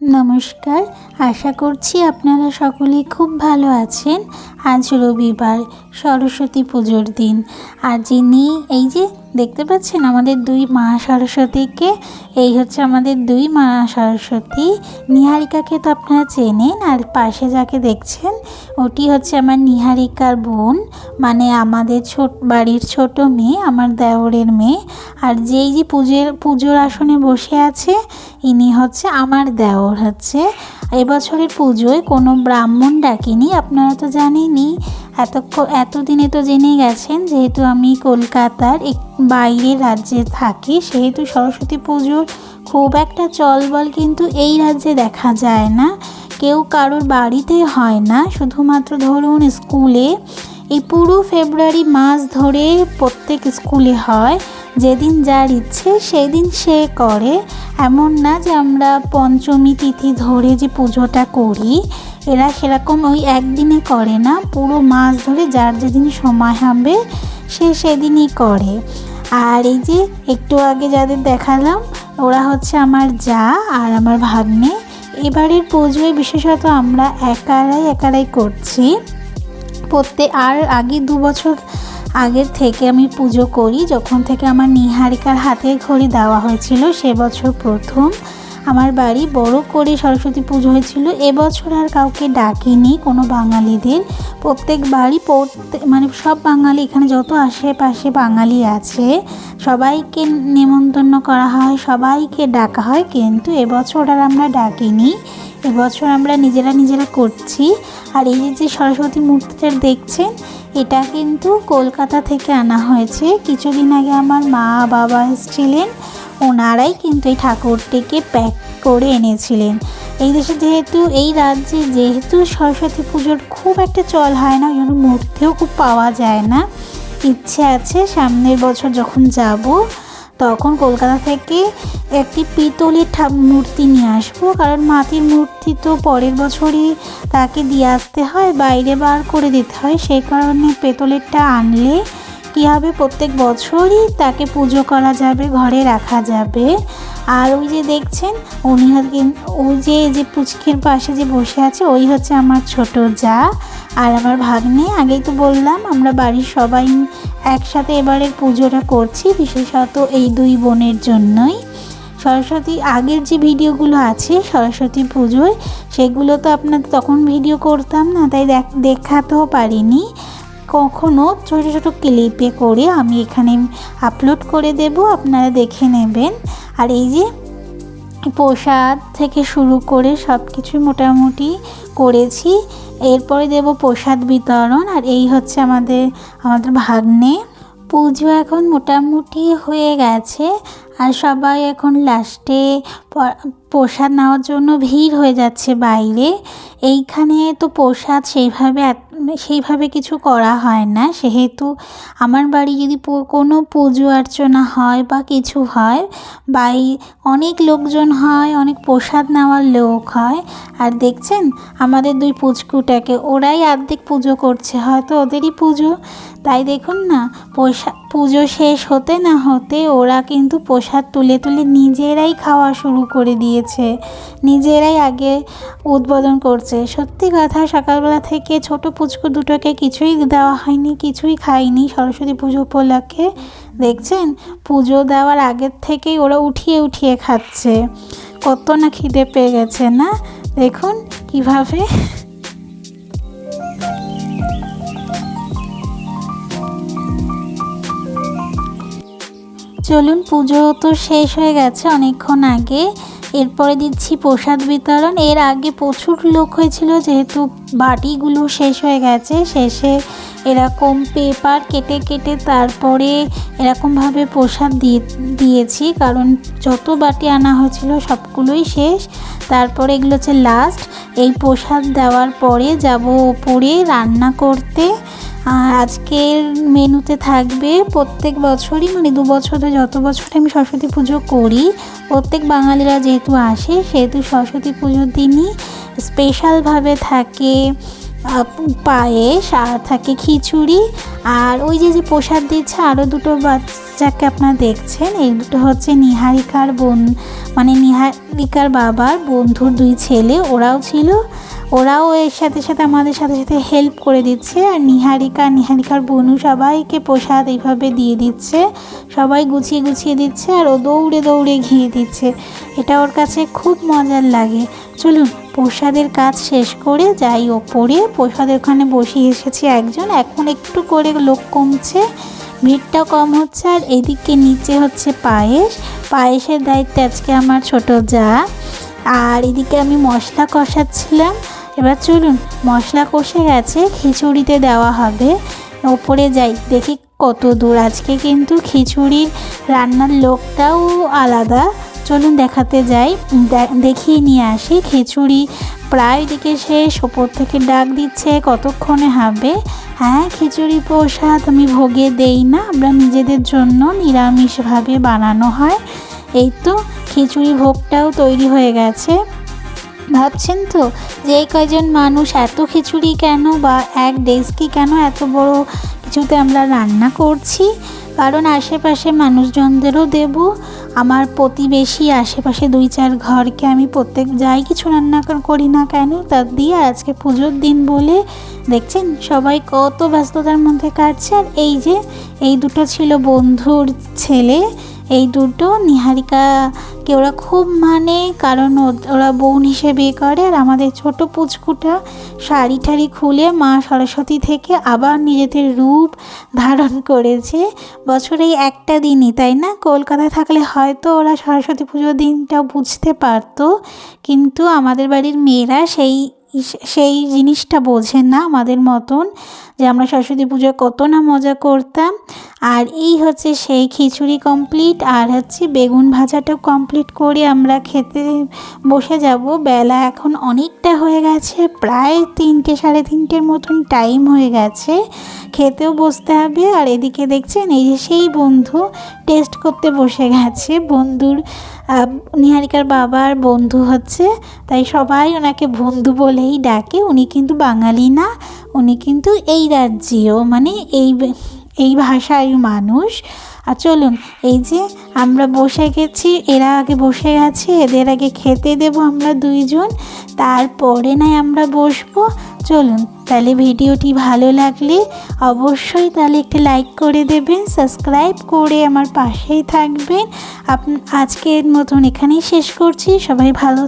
নমস্কার, আশা করছি আপনারা সকলে খুব ভালো আছেন। আজ রবিবার, সরস্বতী পুজোর দিন। আর যিনি এই যে দেখতে পাচ্ছেন আমাদের দুই মা সরস্বতীকে। এই হচ্ছে আমাদের দুই মা সরস্বতী। নিহারিকাকে তো আপনারা চেনেন, আর পাশে যাকে দেখছেন, ওটি হচ্ছে আমার নিহারিকার বোন মানে আমাদের ছোট, বাড়ির ছোট মেয়ে, আমার দেওরের মেয়ে। আর যেই যে পুজোর পুজোর আসনে বসে আছে, ইনি হচ্ছে আমার দেওর হচ্ছে। এবছরের পুজোয় কোনো ব্রাহ্মণ ডাকিনি, আপনারা তো জানেনই। এতক্ষণ এতদিনে তো জেনে গেছেন, যেহেতু আমি কলকাতার এক, বাইরের রাজ্যে থাকি, সেহেতু সরস্বতী পুজোর খুব একটা চলবল কিন্তু এই রাজ্যে দেখা যায় না। কেউ কারোর বাড়িতে হয় না, শুধুমাত্র ধরুন স্কুলে। এই পুরো ফেব্রুয়ারি মাস ধরে প্রত্যেক স্কুলে হয়, যেদিন যার ইচ্ছে সেদিন সে করে। এমন না যে আমরা পঞ্চমী তিথি ধরে যে পুজোটা করি। এরা সেরকম ওই একদিনে করে না, পুরো মাস ধরে যার যেদিন সময় হবে সে সেদিনই করে। আর এই যে একটু আগে যাদের দেখালাম, ওরা হচ্ছে আমার যা আর আমার ভাগ্নে। এবারের পুজোয় বিশেষত আমরা একারাই একারাই করছি। প্রত্যেক আর আগে দু বছর আগের থেকে আমি পুজো করি, যখন থেকে আমার নিহারিকার হাতের ঘড়ি দেওয়া হয়েছিল সে বছর প্রথম। আমার বাড়ি বড় করে সরস্বতী পুজো হয়েছিল। এবছর আর কাউকে ডাকিনি কোনো বাঙালিদের। প্রত্যেক বাড়ি মানে সব বাঙালি এখানে যত আশেপাশে বাঙালি আছে, সবাইকে নেমন্তন্ন করা হয়, সবাইকে ডাকা হয়। কিন্তু এবছর আর আমরা ডাকিনি। এবছর আমরা নিজেরা নিজেরা করছি। আর এই যে সরস্বতী মূর্তিটা দেখছেন, এটা কিন্তু কলকাতা থেকে আনা হয়েছে। কিছুদিন আগে আমার মা, বাবা এসেছিলেন। ওনারাই কিন্তু এই ঠাকুরটিকে প্যাক করে এনেছিলেন। এই দেশে যেহেতু, এই রাজ্যে যেহেতু সরস্বতী পুজোর খুব একটা চল হয় না, ওই জন্য মূর্তিও খুব পাওয়া যায় না। ইচ্ছে আছে সামনের বছর যখন যাব, তখন কলকাতা থেকে একটি পিতলের মূর্তি নিয়ে আসব। কারণ মাটির মূর্তি তো পরের বছরই তাকে দিয়ে আসতে হয়, বাইরে বার করে দিতে হয়। সেই কারণে পেতলেরটা আনলে কী হবে? প্রত্যেক বছরই তাকে পুজো করা যাবে, ঘরে রাখা যাবে। আর ওই যে দেখছেন, উনি ওই যে যে পুচকের পাশে যে বসে আছে, ওই হচ্ছে আমার ছোট যা। আর আমার ভাগ্নে, আগেই তো বললাম, আমরা বাড়ির সবাই একসাথে এবারের পুজোটা করছি, বিশেষত এই দুই বোনের জন্যই। সরস্বতী, আগের যে ভিডিওগুলো আছে, সরস্বতী পুজোয়, সেগুলো তো আপনার তখন ভিডিও করতাম না, তাই দেখ দেখাতেও পারিনি। কখনো ছোটো ছোটো ক্লিপে করে আমি এখানে আপলোড করে দেব, আপনারা দেখে নেবেন। আর এই যে প্রসাদ থেকে শুরু করে সব কিছু মোটামুটি করেছি। এরপরে দেব প্রসাদ বিতরণ, আর এই হচ্ছে আমাদের আমাদের ভাগ্নে। পুজো এখন মোটামুটি হয়ে গেছে, আর সবাই এখন লাস্টে প্রসাদ নেওয়ার জন্য ভিড় হয়ে যাচ্ছে বাইরে। এইখানে তো প্রসাদ সেইভাবে সেইভাবে কিছু করা হয় না। সেহেতু আমার বাড়ি যদি কোনো পুজো অর্চনা হয় বা কিছু হয়, বাই, অনেক লোকজন হয়, অনেক প্রসাদ নেওয়ার লোক হয়। আর দেখছেন, আমাদের দুই পুচকুটাকে, ওরাই অর্ধেক পুজো করছে, হয়তো ওদেরই পুজো। তাই দেখুন না প্রসাদ পুজো শেষ হতে না হতে ওরা কিন্তু প্রসাদ তুলে তুলে নিজেরাই খাওয়া শুরু করে দিয়েছে। নিজেরাই আগে উদ্বোধন করছে। সত্যি কথা, সকালবেলা থেকে ছোট পুচকু দুটোকে কিছুই দেওয়া হয়নি, কিছুই খাইনি সরস্বতী পুজো উপলক্ষে, দেখছেন? পুজো দেওয়ার আগের থেকেই ওরা উঠিয়ে উঠিয়ে খাচ্ছে। কত না খিদে পেয়ে গেছে, না? দেখুন কীভাবে। চলুন, পুজো তো শেষ হয়ে গেছে অনেকক্ষণ আগে। এরপরে দিচ্ছি প্রসাদ বিতরণ। এর আগে প্রচুর লোক হয়েছিল, যেহেতু বাটিগুলো শেষ হয়ে গেছে। শেষে এরকম পেপার কেটে কেটে তারপরে এরকমভাবে প্রসাদ দিয়ে দিয়েছি, কারণ যত বাটি আনা হয়েছিল সবগুলোই শেষ। তারপরে এগুলো হচ্ছে লাস্ট এই প্রসাদ দেওয়ার পরে যাব ওপরে রান্না করতে। আর আজকের মেনুতে থাকবে প্রত্যেক বছরই মানে দু বছরে যত বছর আমি সরস্বতী পুজো করি, প্রত্যেক বাঙালিরা যেহেতু আসে, সেহেতু সরস্বতী পুজোর দিনই স্পেশালভাবে থাকে পায়েস আর থাকে খিচুড়ি। আর ওই যে যে প্রসাদ দিচ্ছে, আরও দুটো বাচ্চাকে আপনারা দেখছেন, এই দুটো হচ্ছে নিহারিকার বোন মানে নিহারিকার বাবার বন্ধুর দুই ছেলে, ওরাও ছিল। ওরাও এর সাথে সাথে আমাদের সাথে সাথে হেল্প করে দিচ্ছে আর নিহারিকা, নিহারিকার বনু সবাইকে প্রসাদ এইভাবে দিয়ে দিচ্ছে। সবাই গুছিয়ে গুছিয়ে দিচ্ছে আর ও দৌড়ে দৌড়ে ঘিরে দিচ্ছে। এটা ওর কাছে খুব মজার লাগে। চলুন, প্রসাদের কাজ শেষ করে যাই ওপরে। প্রসাদের ওখানে বসিয়ে এসেছি একজন। এখন একটু করে লোক কমছে। ভিড়টা কম হচ্ছে আর এদিকে নিচে হচ্ছে পায়েস। পায়েসের দায়িত্বে আজকে আমার ছোট যা। আর এদিকে আমি মশলা কষাচ্ছিলাম। এবার চলুন, মশলা কষে গেছে, খিচুড়িতে দেওয়া হবে। ওপরে যাই, দেখি কত দূর। আজকে কিন্তু খিচুড়ির রান্নার লোকটাও আলাদা। চলুন দেখাতে যাই দেখিয়ে নিয়ে আসি। খিচুড়ি প্রায় দিকে শেষ, ওপর থেকে ডাক দিচ্ছে, কতক্ষণে হবে? হ্যাঁ খিচুড়ি প্রসাদ আমি ভোগে দেই না, আমরা নিজেদের জন্য নিরামিষভাবে বানানো হয়। এই তো, খিচুড়ি ভোগটাও তৈরি হয়ে গেছে। ভাবছেন তো যে কয়জন মানুষ এত খিচুড়ি কেন বা এক ডেস্কি কেন এত বড় কিছুতে আমরা রান্না করছি? কারণ আশেপাশে মানুষজনদেরও দেব। আমার প্রতিবেশী আশেপাশে দুই চার ঘরকে আমি প্রত্যেক যাই কিছু রান্না করি না কেন? তার দিয়ে আজকে পুজোর দিন বলে, দেখছেন? সবাই কত ব্যস্ততার মধ্যে কাটছে। আর এই যে, এই দুটো ছিল বন্ধুর ছেলে, এই দুটো নিহারিকাকে ওরা খুব মানে কারণ ওরা বোন হিসেবে করে আর আমাদের ছোট পুচকুটা শাড়ি ঠাড়ি খুলে মা সরস্বতী থেকে আবার নিজেদের রূপ ধারণ করেছে। বছরে একটা দিনই, তাই না? কলকাতায় থাকলে হয়তো ওরা সরস্বতী পুজোর দিনটা বুঝতে পারতো, কিন্তু আমাদের বাড়ির মেয়েরা সেই সেই জিনিসটা বোঝে না আমাদের মতন। যে আমরা সরস্বতী পুজো কত না মজা করতাম। আর এই হচ্ছে সেই খিচুড়ি কমপ্লিট আর হচ্ছে বেগুন ভাজাটাও কমপ্লিট করে আমরা খেতে বসে যাব। বেলা এখন অনেকটা হয়ে গেছে, প্রায় তিনটে সাড়ে তিনটের মতন টাইম হয়ে গেছে। খেতেও বসতে হবে, আর এদিকে দেখছেন এই যে সেই বন্ধু টেস্ট করতে বসে গেছে। বন্ধুর নিহারিকার বাবার বন্ধু হচ্ছে, তাই সবাই ওনাকে বন্ধু বলেই ডাকে। উনি কিন্তু বাঙালি না, উনি কিন্তু এই রাজ্যেও মানে এই এই ভাষায় মানুষ। আর চলুন, এই যে আমরা বসে গেছি, এরা আগে বসে গেছে এদের আগে খেতে দেব আমরা দুইজন। তারপরে নয় আমরা বসবো। চলুন, তাহলে ভিডিওটি ভালো লাগলে অবশ্যই তাহলে একটি লাইক করে দেবেন সাবস্ক্রাইব করে আমার পাশেই থাকবেন। আপ, আজকের মতন এখানেই শেষ করছি, সবাই ভালো